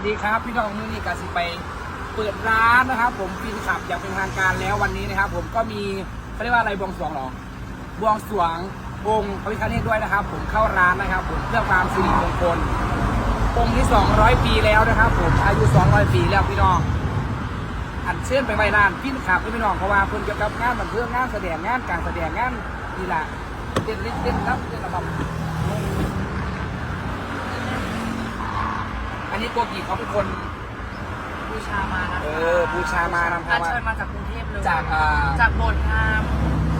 สวัสดีครับพี่น้องมือนี่กาสิไปเปิดร้านนะครับผมฟินขับอย่างเป็นทางการแล้ววันนี้นะครับ ผมก็มีเขาเรียกว่าอะไรบวงสรวงหรอบวงสรวงองค์พระพิฆเนศด้วยนะครับ ผมเข้าร้านนะครับ ผมเพื่อความสิริมงคลองค์ที่ 200 ปีแล้วนะครับ ผมอายุ 200 ปีแล้วพี่น้องอันเชิญไปไว้ร้านฟินขับพี่น้องเพราะว่าเพิ่นเกี่ยวกับงานบันเทิงงานแสดงงานการแสดงงานนี่แหละเต้นเล่นเต้นครับเต้นระบำ นนี้โกกีเขาเป็นคนบูชามานะคะเออบูชามานำอัพาญมา เชิญมาจากกรุงเทพเลยจากอ่า จากโบสถ์พราหมณ์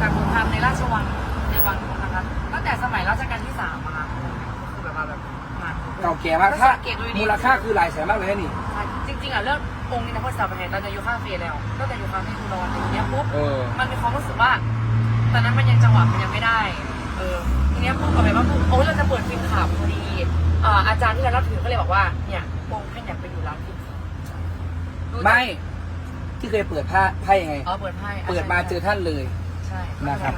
จากโบสถ์พราหมณ์ในราชวังในวังนะคะตั้งแต่สมัยรัชกาลที่สามอะค่ะคือแบบว่าแบบมาเก่าแก่มากค่าเก็บดูดีมูลค่าคือหลายแสนมากเลยนะนี่จริงๆอะเรื่ององค์นี้นะพ่อสาวประเทศตอนจะอยู่ข้างเฟรแล้วตั้งแต่อยู่ข้างเฟรนอนอย่างเงี้ยปุ๊บ เออ มันมีความรู้สึกว่าตอนนั้นมันยังจังหวะมันยังไม่ได้ เออทีเนี้ยปุ๊บเอาไปว่าปุ๊บโอ้ยเราจะเปิดฟิล์มขับพอดี เอ่ออาจารย์ที่เรานับถือก็เลยบอกว่า เนี่ยองค์ท่านอยากไปอยู่ร้านฟิล์มขับรู้จักไม่ ที่เคยเปิดผ้าไพ่ยังไง อ๋อเปิดไพ่เปิดมาเจอท่านเลย ใช่นะครับ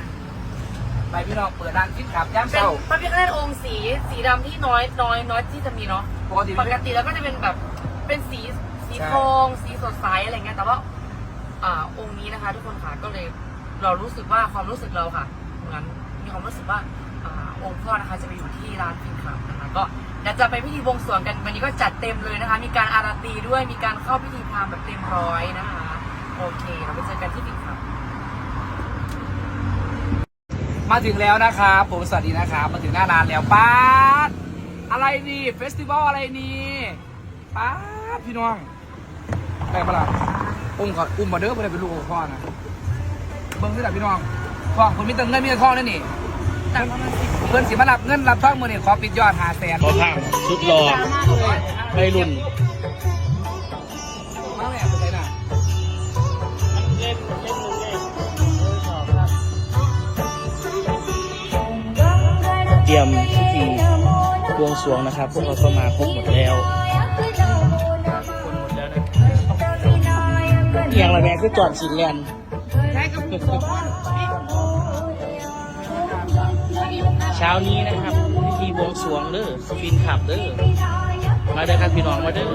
ไปพี่น้องเปิดร้านฟิตขับย่ามเป็นเช้าพระพิฆเนศองค์สีสีดำที่น้อยน้อยน้อยที่จะมีเนาะ ปกติ ปกติแล้วก็จะเป็นแบบเป็นสีสีใช่ ทองสีสดใสอะไรเงี้ยแต่ว่าอ่าองค์นี้นะคะ ทุกคนค่ะก็เลยเรารู้สึกว่าความรู้สึกเราค่ะเหมือนมีความรู้สึกว่าอ่าองค์พ่อนะคะจะไปอยู่ที่ร้านฟินคลับนะคะ ก็เดี๋ยวจะไปพิธีบวงสรวงกันวันนี้ก็จัดเต็มเลยนะคะ มีการอาราตีด้วยมีการเข้าพิธีพราหมณ์แบบเต็มร้อยนะคะ โอเค เราไปเจอกันที่ฟินคลับมาถึงแล้วนะครับผมสวัสดีนะครับมาถึงหน้าร้านแล้วป้าดอะไรนี่เฟสติวัลอะไรนี่ป้าดพี่น้องได้ปะล่ะอุ้มก่อนอุ้มมาเด้อเพื่อนเป็นลูกของพ่อนะเบิ้งที่ไหนพี่น้องพ่อคนมีแต่เงินมีแต่ทองนั่นนี่ แต่ประมาณสิบเพื่อนสิมารับเงินรับทองมือนี่ขอปิดยอดหาแสนเขาทางชุดรอไม่รุ่นมาแม่ไปไหนน่ะเตรียมพิธีบวงสรวงนะครับ พวกเราก็มาครบหมดแล้วเอียงละแม่คือจอดสินแลนด์ เช้านี้นะครับพิธีบวงสรวงเด้อฟินขับเด้อมาเด้อครับพี่น้องมาเด้อ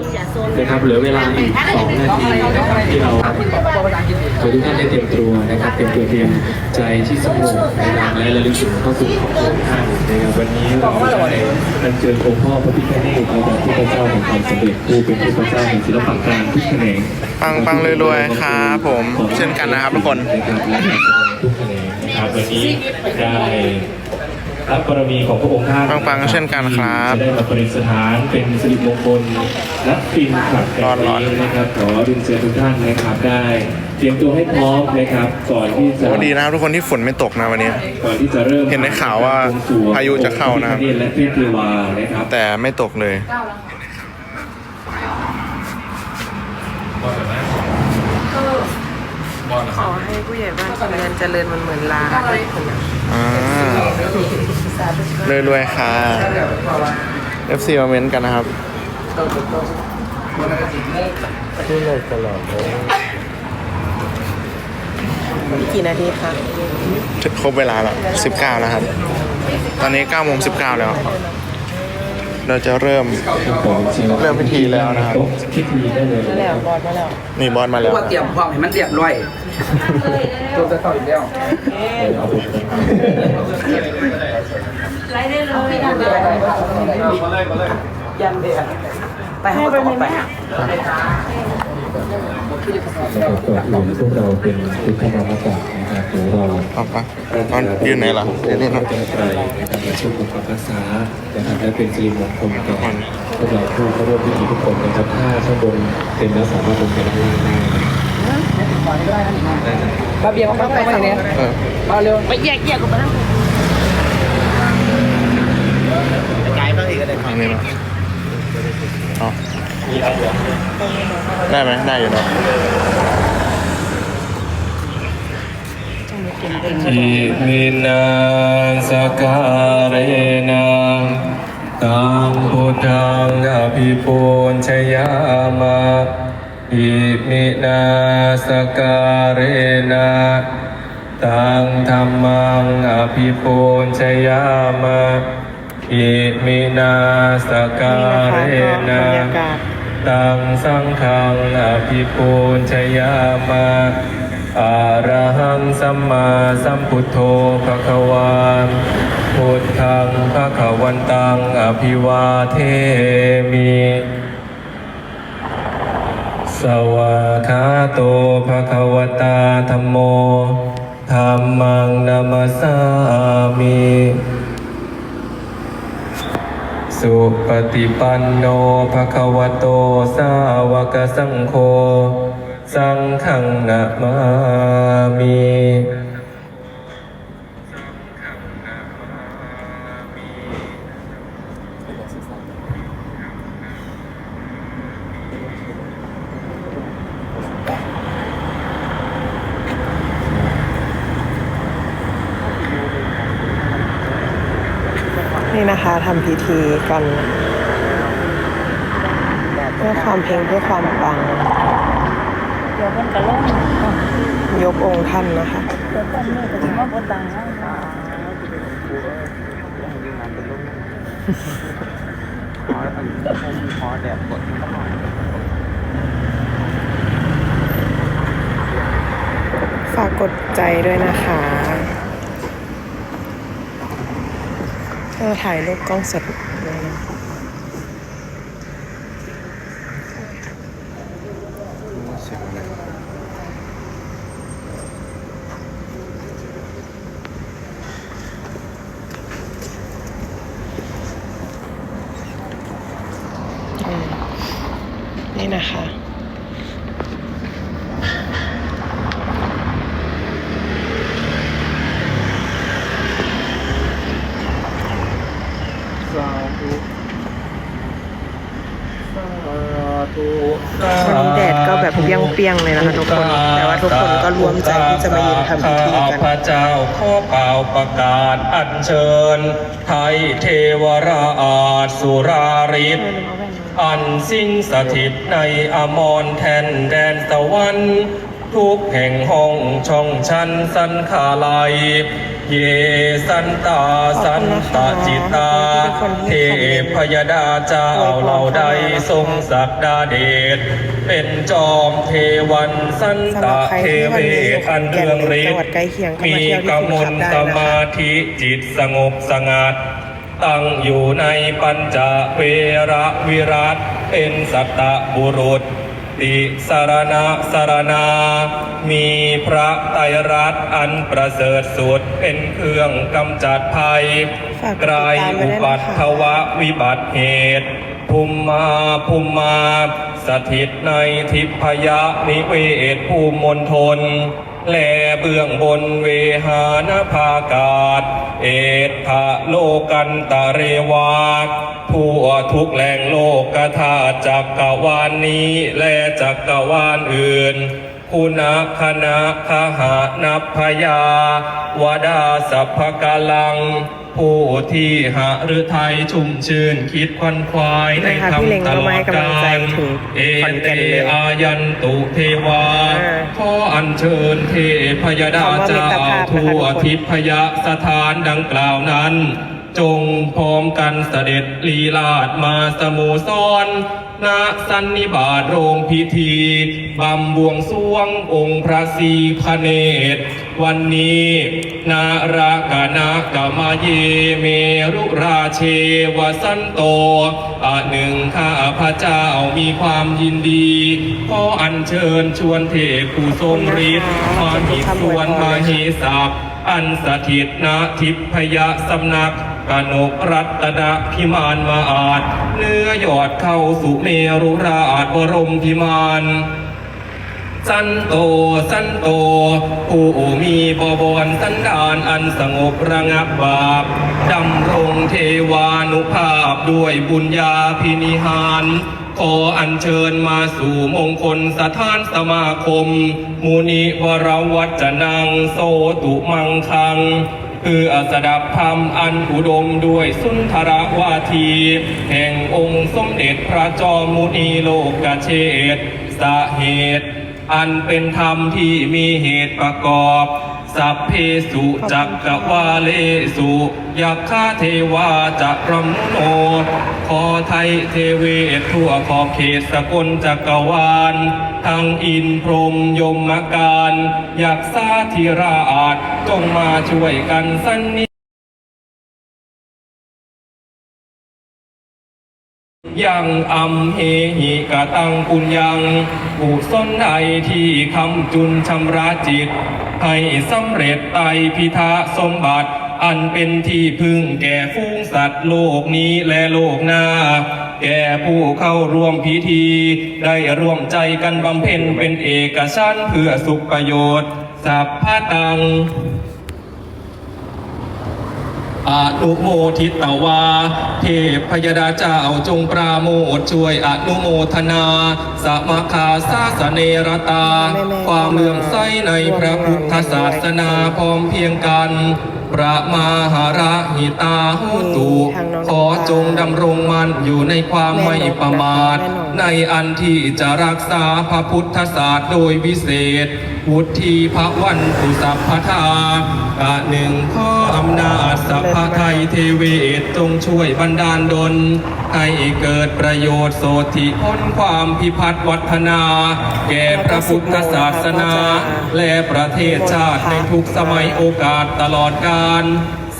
นะครับเหลือเวลาอีกสองนาทีนะครับที่เราขอทุกท่านได้เตรียมตัวนะครับเตรียมตัวเตรียมใจที่สงบนะครับและระลึกถึงเข้าสู่ของพระองค์ท่านนะครับวันนี้เราได้อัญเชิญองค์พ่อพระพิฆเนศนะครับที่พระเจ้าแห่งความสำเร็จผู้เป็นผู้พระเจ้าแห่งศิลปะการทุกแขนงปังปังรวยๆครับผมเช่นกันนะครับทุกคนนะครับและการแสดงทุกแขนงนะครับวันนี้ได้ รับบารมีของพระองค์ท่านปังๆเช่นกันครับจะได้มาประดิษฐานเป็นสิริมงคลและฟินขับแบบร้อนๆนี้นะครับขอเรียนเชิญทุกท่านนะครับได้ เตรียมตัวให้พร้อมนะครับ ก่อนที่จะโอ้ดีนะครับทุกคนที่ฝนไม่ตกนะวันนี้ ก่อนที่จะเริ่มเห็นในข่าวว่าพายุจะเข้านะครับพและเทพเทวานะครับ แต่ไม่ตกเลยขอให้ผู้ใหญ่บ้านเจริญเจริญมันเหมือนลาอ่า รวยๆค่ะ FC มาเม้นต์กันนะครับกี่นาทีคะครบเวลาแล้ว19แล้วครับ ตอนนี้9โมง19แล้ว เราจะเริ่มเริ่มพิธีแล้วนะครับพิธีได้เลยมาแล้วบอดมาแล้วนี่บอสมาแล้วว่าเตรียมพร้อมให้มันเรียบร้อยตัวจะเข้าอีกแล้ว เอาไปยันเดียไปให้ไปไหมนะครับก่อนอื่นพวกเราเป็นทุกท่านมาก่อนนะครับเดี๋ยวเราเอาปะตอนยืนไหนล่ะเดี๋ยวนี่พนะระเจ้าไตรนะครับมาช่วยปกปักรักษานะครับและเป็นสิริมงคลแก่พวกเราผู้เข้าร่วมพิธีทุกคนนะครับถ้าข้างบนเป็นแล้วสามารถลงไปด้านล่างได้นะครับมาเบียร์มาไปมาเนี่ยเออมาเร็วไปแยกแยกกันมาทั้งทางนี้นะเอาได้ไหมได้อยู่เนาะอิมินาสการเนะตังพุทธังอภิปูญชยามะอิมินาสการนะตังธรรมังอภิปูญชยามะ อิมินาสการบรรนะยากาศตังสังฆังอภิปูญชยามะอาระหังสัมมาสัมพุทโธภะคะวาพุทธังภะคะวันตังอภิวาเทมิ สวากขาโตภะคะวตาธัมโมธัมมังนามัสสามิ สุปฏิปันโนภะคะวะโตสาวกสังโฆ สังฆังนะมามี นี่นะคะทำพิธีกันเพื่อความเพลงเพื่อความปังเดี๋ยวมันก็ล่มยกองค์ท่านนะคะเดี๋ยวต้นนี้ก็ถือว่าบนดังนะฝากกดใจด้วยนะคะ เออถ่ายรูปกล้องสดด้วยนะอืมนี่นะคะ วันนี้แดดก็แบบเปรี้ยงๆเลยนะคะทุกคน แต่ว่าทุกคนก็รวมใจที่จะมายืนทำพิธีกันพระเจ้าขอเป่าประกาศอัญเชิญ ไทยเทวราชสุราริศอันสิ้นสถิตในอมรแทนแดนสวรรค์ทุกแห่งห้องช่องชั้นสันขาลัย เยสันตาสันตาจิตา เทพยดาเจ้าเหล่าใดทรงศักดาเดชเป็นจอมเทวันสันตะบใครเทเววันอันเรืองฤจัทงหวัดธิ์ใกล้เคียงก็มีมาเที่ยวที่กคุณมลสนะคะมาธิจิตสงบสงัดตั้งอยู่ในปัญจเวระวิรัตเป็นสัตตบุรุษ ติสารณะสารนามีพระไตรรัตน์อันประเสริฐสุดเป็นเครื่องกำจัดภัยฝากกดติดไกลตามไว้อุด้วยนะคะปัตถวะวิบัติเหตุภูมิมาภูมิมา สถิตในทิพยนิเวศภูมิมณฑลแลเบื้องบนเวหานภากาศ เอทะโลกันตะเรวา ทั่วทุกแหล่งโลกธาตุจักรวาลนี้และจักรวาลอื่นคุณคณะคหานัพพยาวดาสัพพกาลัง ผู้ที่หาฤทัยชุ่มชื่นคิดควันควายในนะคะพี่เล็งคำตก็ลมาอให้ดกำลังกาใจลถึงเอขอนเตแก่นเลยอายันตุเทวาอ่าขออัญเชิญเทพยดาเจ้าคำว่ามิตรภาพนะคะทั่วทุกคนทิพยสถานดังกล่าวนั้น จงพร้อมกันเสด็จลีลาดมาสโมูซ้อนณสันนิบาตโรงพิธีบำบวงสรวงองค์พระศรีพระเนตร วันนี้ นารากานากามาเยเมรุราเชวสันโตอาหนึ่งข้าพระเจ้ามีความยินดีขออัญเชิญชวนเทพผู้ทรงฤทธิ์มาหิสวนมาเฮศักดิ์อันสถิตณทิพยสำนัก กนกรัตนพิมานมาอาจ เนื้อยอดเข้าสู่เมรุราชบรมพิมานสันโต สันโต ผู้มีบวรสันดานอันสงบระงับบาป ดำรงเทวานุภาพด้วยบุญญาพินิหารขออัญเชิญมาสู่มงคลสถานสมาคมมุนิวรวัจนังโสตุมังคัง คืออสดับธรรมอันอุดมด้วยสุนทรวาที แห่งองค์สมเด็จพระจอมมุนีโลกเชษสาเหตุ อันเป็นธรรมที่มีเหตุประกอบ สัพเพสุจักกวาเลสุยักฆาเทวาจะรมโนขอไทยเทเวทั่วขอบเขตสกลจักรวาลทั้งอินพรมยมการอยากษาธิราชจงมาช่วยกันสันนิ ยังอัมเหหิกะตังปุญญังกุศลใดที่คำจุนชำระจิต ให้สำเร็จไตพิทาสมบัติ อันเป็นที่พึ่งแก่ฟูงสัตว์โลกนี้และโลกหน้า แก่ผู้เข้าร่วมพิธี ได้ร่วมใจกันบำเพ็ญเป็นเอกชันเพื่อสุขประโยชน์ สัพพะตัง อนุโมทิตวา เทพพยดาเจ้าจงปราโมทช่วยอนุโมทนาสมาคาสาสเนรตา ความเลื่อมใสในพระพุทธศาสนาพร้อมเพรียงกัน ประมาหาระหิตาหุตุขอจงดำรงมันอยู่ในความไม่ประมาท ในอันที่จะรักษาพระพุทธศาสตร์โดยวิเศษ วุฒิพระวันตุสัพพทากะหนึ่งข้ออำนาจสัพพไทยเทเวศจงช่วยบันดาลดล ให้เกิดประโยชน์โสธิพ้นความพิพัฒน์วัฒนา แก่พระพุทธศาสนา และประเทศชาติในทุกสมัยโอกาสตลอดกาลาน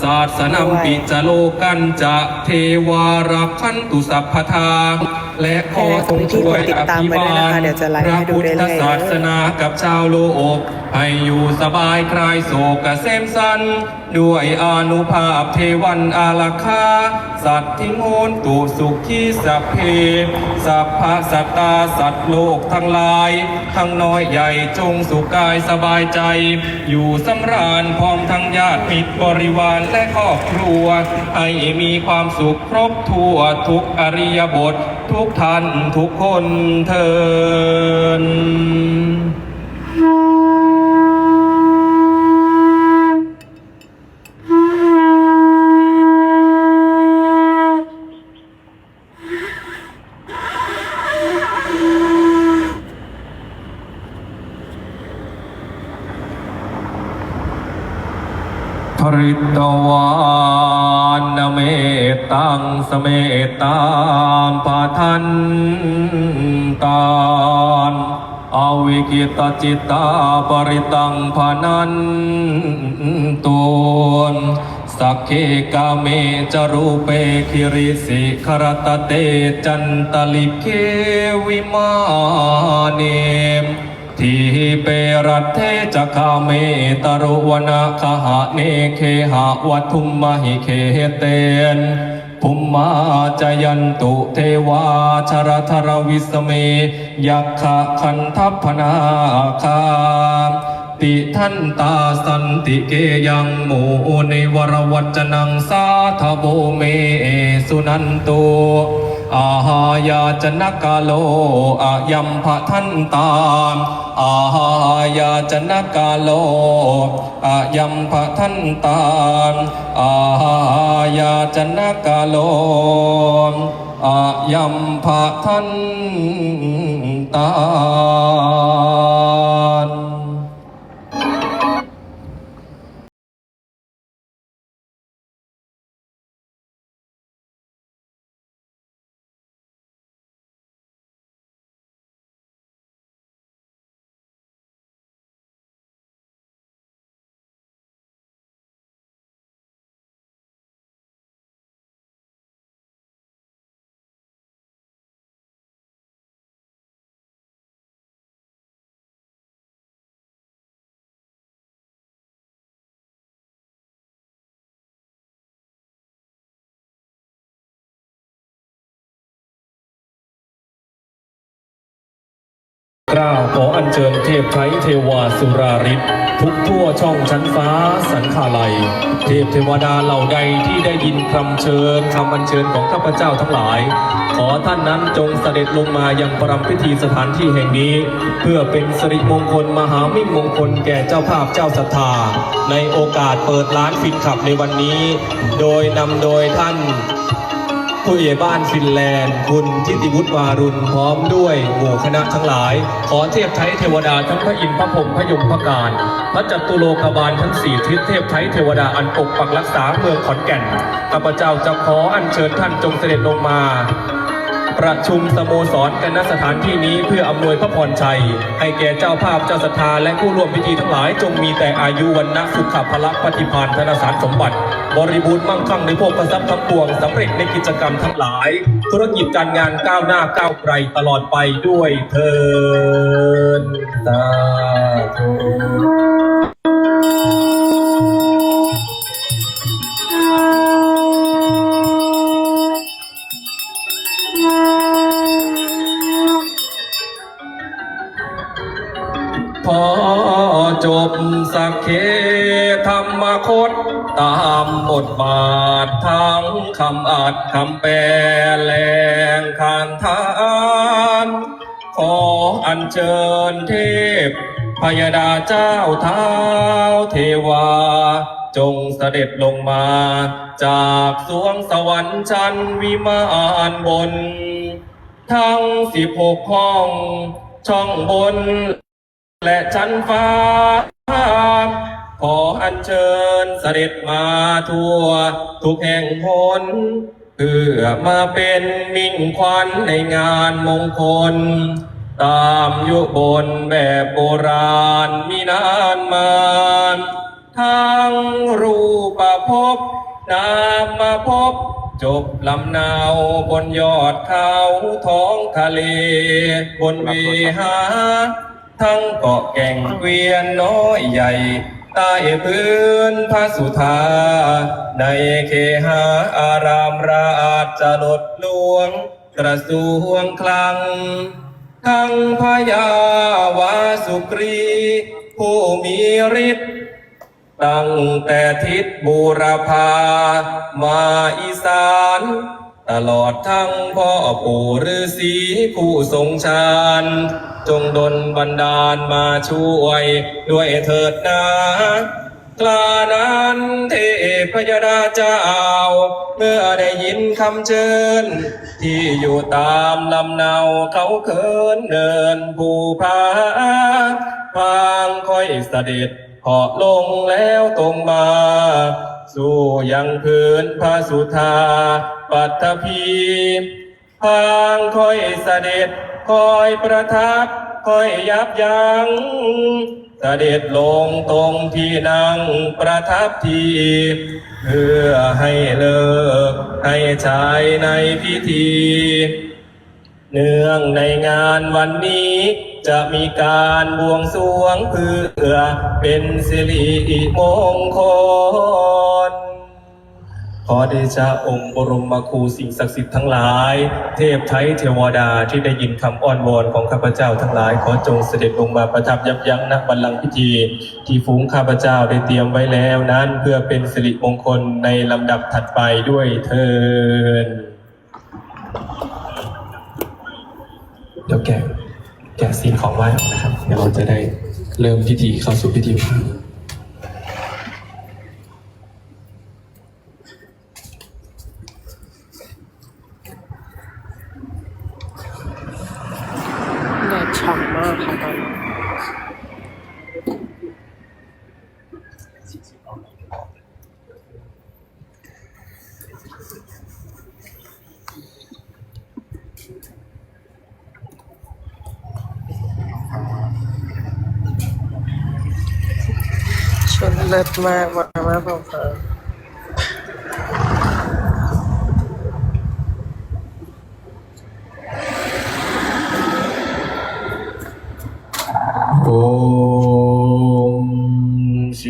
ศาสนำปิจโลกันจะเทวารักขันตุสัพพทาและขอทรงช่วยอภิบาลพระพุทธศาสนากับชาวโลก ให้อยู่สบายคลายโศกเกษมสัน ด้วยอนุภาพเทวันอาลักขาสัตว์ทิโงนตุสุขีสัพเพ สัพพะสัตตาสัตว์โลกทั้งหลาย ทั้งน้อยใหญ่จงสุขกายสบายใจ อยู่สำราญพร้อมทั้งญาติมิตรบริวารและครอบครัว ให้มีความสุขครบทั่วทุกอริยบท ทุกท่านทุกคนเทิน ภริตวานเมตตังสเมตตามปาทันตานอวิกิตจิตตาปริตังพานันตุนสักเคกาเมจรูเปคิริสิครตเตจันตลิเควิมาเนม ทีเปรัตเทจะคาเมตรุวนาคหะเนเคหะวัทุมมหิเคเตนภุมมาจยันตุเทวาชรธรวิสเมยักขะคันทัพพนาคาติทันตาสันติเกยังโมในวรวัจนังสาทโบเมสุนันโต อาหายาจนกาโลอายัมภะทันตามอาหายาจนกาโลอายัมภะทันตามอาหายาจนกาโลอายัมภะทันตา กล้าวขออัญเชิญเทพไทยเทวาสุราริศทุกทั่วช่องชั้นฟ้าสันขาลัย เทพเทวดาเหล่าใดที่ได้ยินคำเชิญคำอัญเชิญของข้าพเจ้าทั้งหลาย ขอท่านนั้นจงเสด็จลงมายังประรำพิธีสถานที่แห่งนี้ เพื่อเป็นสิริมงคลมหามิ่งมงคลแก่เจ้าภาพเจ้าศรัทธา ในโอกาสเปิดร้านฟินขับในวันนี้ โดยนำโดยท่าน ผู้ใหญ่บ้านฟินแลนด์ คุณทิติวุฒิวารุณพร้อมด้วยหมู่คณะทั้งหลาย ขอเทพไทยเทวดาทั้งพระอินทร์พระพรหมพระยมพระการ พระจัตุโลกบาลทั้งสี่ทิศเทพไทยเทวดาอันปกปักรักษาเมืองขอนแก่นข้าพเจ้าจะขออัญเชิญท่านจงเสด็จลงมา ประชุมสโมสรกันณสถานที่นี้เพื่ออำนวยพระพรชัย ให้แก่เจ้าภาพเจ้าศรัทธาและผู้ร่วมพิธีทั้งหลายจงมีแต่อายุวันนะสุขภละปฏิภาณธนสารสมบัติ บริบูรณ์มั่งคั่งในโภคทรัพย์ทั้งปวงสำเร็จในกิจกรรมทั้งหลาย ธุรกิจการงานก้าวหน้าก้าวไกลตลอดไปด้วยเทินสาธุ คต ตามบทบาททั้งคำอัดคำแปลแหลงคานทานขออัญเชิญเทพพยดาเจ้าเท้าเทวา จงเสด็จลงมา จากสวงสวรรค์ชั้นวิมานบน ทั้งสิบหกห้อง ช่องบน และชั้นฟ้า ขออัญเชิญเสด็จมาทั่ว ทุกแห่งหนเพื่อมาเป็นมิ่งขวัญในงานมงคล ตามยุบนแบบโบราณมีนานมาทั้งรูปภพนามมาพบจบลำนาวบนยอดเขาท้องทะเล บนเวหา ทั้งเกาะแก่งเกวียนน้อยใหญ่ ใต้พื้นพระสุธา ในเคหาอารามราชจะลดลวง กระทรวงคลัง ทั้งพยาวาสุกรี ผู้มีฤทธิ์ตั้งแต่ทิศบูรพามาอีสาน ตลอดทั้งพ่อปู่ฤาษีผู้ทรงฌานจงดลบันดาลมาช่วยด้วยเถิดนากลานั้นเทพยดาเจ้า เมื่อได้ยินคำเชิญ ที่อยู่ตามลำเนาเขาเขินเดินภูพาพางค่อยเสด็จเหาะลงแล้วตรงมา สู่ยังพื้นพระสุธา ปัตภีพางค่อยเสด็จคอยประทับคอยยับยัง้งเสด็จลงตรงที่นั่งประทับทีเพื่อให้เลิกให้ชายในพิธี เนื่องในงานวันนี้จะมีการบวงสรวงเพื่อเป็นสิริมงคล ขอเดชะองค์บรมครูสิ่งศักดิ์สิทธิ์ทั้งหลาย เทพไทยเทวดาที่ได้ยินคำอ้อนวอนของข้าพเจ้าทั้งหลาย ขอจงเสด็จลงมาประทับยับยั้งณบัลลังก์พิธี ที่ฝูงข้าพเจ้าได้เตรียมไว้แล้วนั้นเพื่อเป็นสิริมงคลในลำดับถัดไปด้วยเทินเดี๋ยวแกะแกะซีนของไหว้ออกนะครับเดี๋ยวเราจะได้เริ่มพิธีเข้าสู่พิธีพระ แดด ฉ่ำมากค่ะตอนนี้ชนเลิศมากมากมากพอเพิ่มโอมสิ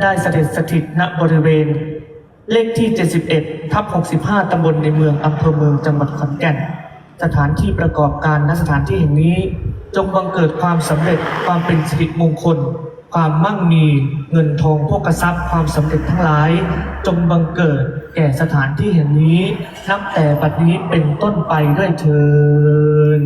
ได้เสด็จสถิตณบริเวณ เลขที่ 71 ทับ 65 ตำบลในเมืองอำเภอเมืองจังหวัดขอนแก่น สถานที่ประกอบการณสถานที่แห่งนี้ จงบังเกิดความสำเร็จความเป็นสิริมงคล ความมั่งมีเงินทองพกทรัพย์ความสำเร็จทั้งหลาย จงบังเกิดแก่สถานที่แห่งนี้ นับแต่บัดนี้เป็นต้นไปด้วยเถิน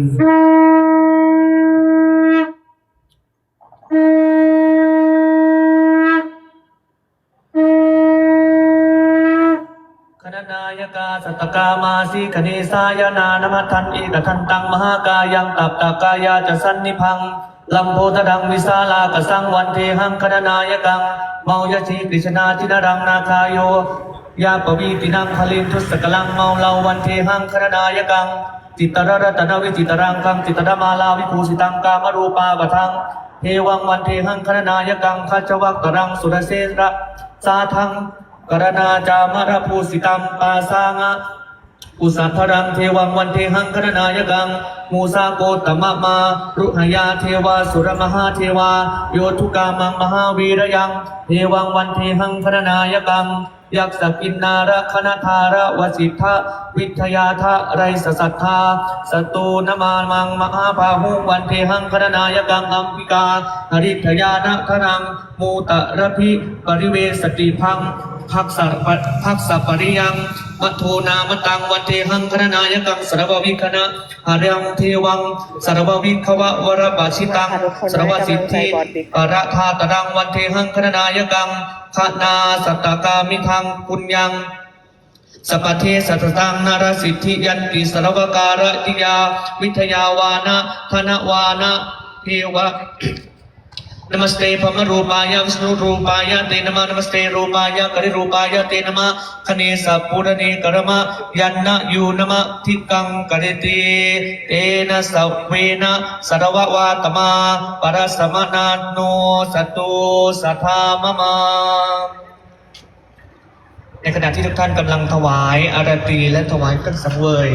ายกาสัตกามาสีคเนสายนานมัทันเอกทันตังมหากายังตับตากายาจะสันนิพังลำโพตดังวิสาลากสังวันเทหังคณนายกังเมายชีกฤษณาจินรังนาคายโยยาปวีตินังคลินทุสกลังเมาเลาวันเทหังคณนายกังจิตตรรัตนวิจิตรังคังจิตตรมาลาวิภูสิตังกามรูปาปทังเทวังวันเทหังคณนายกังคัจวักตรังสุรเสระสาทัง กรณาจามารภูสิตัมปาสางะอุสัพพรังเทวังวันเทหังครณายกัง มูสาโกตมะมา รุหยาเทวาสุรมหาเทวา โยทุกามังมหาวีระยัง เทวังวันเทหังครณายกัง ยักษกินนาระคณธาระวสิทธะวิทยาทะไรสสัทธาสตูนมามังมหาภาหุวันเทหังครณายกังอัมพิกาหริทยานะคนังมูตะระพิปริเวสติพัง ภักษาภักษะปริยังมัทโทนามตังวันเทหังคณนายกังสรบวิคณะหารังเทวังสรบวิขวะวรบาชิตังสรบสิทธิปะระธาตรังวันเทหังคณนายกังขนาสัตตกามิทังปุญญังสปปเทสัตตังนารสิทธิยันติสรวการะติยา วิทยาวานะธนวานะเทวะ नमस्ते पम रूपाय विष्णु रूपाय ते नमः नमस्ते रूपाय करि रूपाय ते नमः खने सपूरणे कर्म यन्न यू नम थिकं करिते तेन सवेन सर्ववातमा परसमनान्नो सतो सथा मम ในขณะที่ทุกท่านกำลังถวายอารตีและถวายเครื่องสังเวย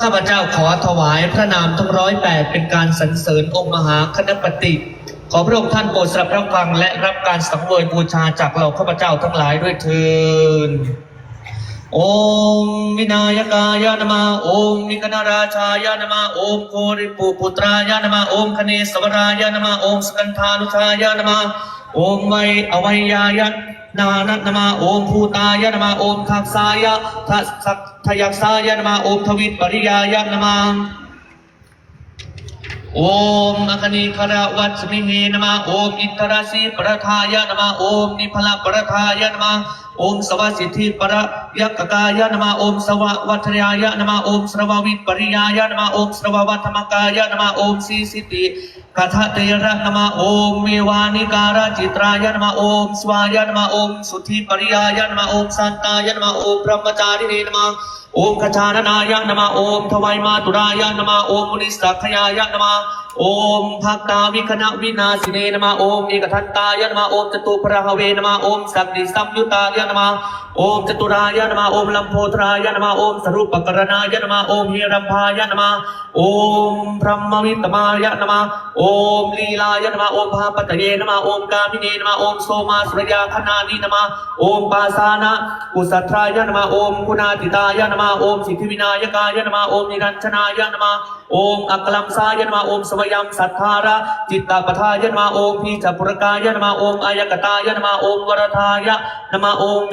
ข้าพเจ้าขอถวายพระนามทั้งร้อยแปดเป็นการสรรเสริญองค์มหาคณปติ ขอพระองค์ท่านโปรดสรับรับฟังและรับการสังเวยบูชาจากเราข้าพเจ้าทั้งหลายด้วยเถินโอมินายกายานมาโอมมิคณราชายานมาโอมโคริปุปุตรายานมาอมคเนสวรายานมาโอมสกันธานุชายานมาโอมไวอวัยยายันนานัตมาโอมภูตายานมาโอมทักษายะทักษทยักษายานมาโอมทวิตปริยายานมา ยนมาโอมพรหมจาริเนนมาโอมขจานนายนมาโอมทวายมาตุรายนมาโอมมุนิสักขยายนมาโอมภักตาวิคณะวินาสิเนนมาโอมเอกทันตายนมาโอมจตุพระหเวนมาโอมสักดิสัมยุตายนมาโอมจตุรายนมาโอมลัมโพตรายนมาโอมสรุปกรณายนมาโอมเฮรัมพายนมาโอมพรหมวิตมายนมาโอมลีลายนมาโอมพาปัตเยนมาโอมกามิเนนมาโอมโสมาสุรยาคณานีนมาโอมปาสานะกุสัทรายนมาโอมกุณาติตายนมาโอมสิทธิวินายกายนมาโอมนิรัญชนายนมา โอมอักลัมสายนมาโอมสวยัมสัทธาระจิตตปทายนมาโอมพีจปุรกายนมาโอมอายกตายนมาโอมวรทายนมาโอม